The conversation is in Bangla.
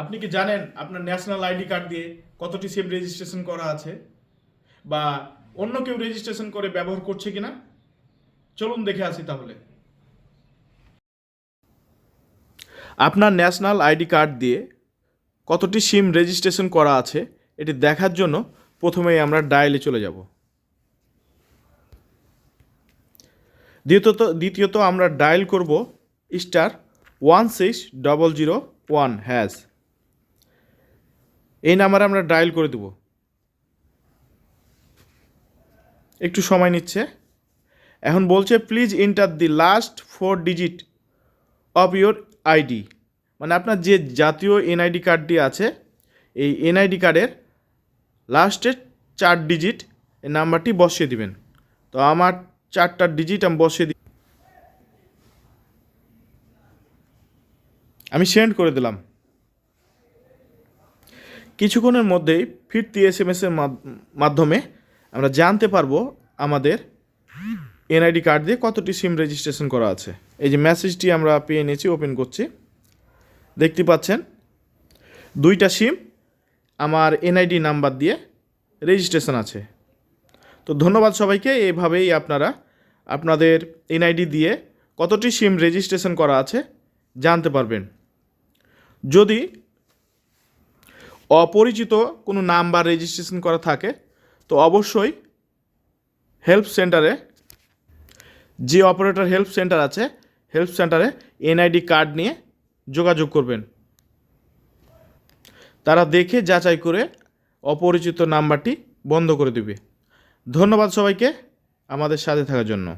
আপনি কি জানেন আপনার ন্যাশনাল আইডি কার্ড দিয়ে কতটি সিম রেজিস্ট্রেশন করা আছে? বা অন্য কেউ রেজিস্ট্রেশন করে ব্যবহার করছে কিনা? চলুন দেখে আসি তাহলে। আপনার ন্যাশনাল আইডি কার্ড দিয়ে কতটি সিম রেজিস্ট্রেশন করা আছে, এটি দেখার জন্য প্রথমেই আমরা ডায়ালে চলে যাব। দ্বিতীয়ত দ্বিতীয়ত আমরা ডায়াল করব star one six double zero one hash এই নাম্বারে আমরা ডায়াল করে দেব। একটু সময় নিচ্ছে। এখন বলছে please enter the last four digit of your ID মানে আপনার যে জাতীয় এনআইডি কার্ডটি আছে, এই এনআইডি কার্ডের লাস্টের চার ডিজিট এই নাম্বারটি বসিয়ে দিবেন। তো আমার চারটা ডিজিট আমি বসিয়ে দিই আমি সেন্ড করে দিলাম। কিছুক্ষণের মধ্যেই ফিরতি এস এম এসের মাধ্যমে আমরা জানতে পারব আমাদের এনআইডি কার্ড দিয়ে কতটি সিম রেজিস্ট্রেশন করা আছে। এই যে মেসেজটি আমরা পেয়ে নিয়েছি ওপেন করছি। দেখতে পাচ্ছেন, দুইটা সিম আমার এনআইডি নাম্বার দিয়ে রেজিস্ট্রেশন আছে। তো ধন্যবাদ সবাইকে, এভাবেই আপনারা আপনাদের এনআইডি দিয়ে কতটি সিম রেজিস্ট্রেশন করা আছে জানতে পারবেন। যদি অপরিচিত কোনো নাম্বার রেজিস্ট্রেশন করা থাকে, তো অবশ্যই হেল্প সেন্টারে যে অপারেটর হেল্প সেন্টার আছে হেল্প সেন্টারে এনআইডি কার্ড নিয়ে যোগাযোগ করবেন। তারা দেখে যাচাই করে অপরিচিত নাম্বারটি বন্ধ করে দেবে। ধন্যবাদ সবাইকে আমাদের সাথে থাকার জন্য।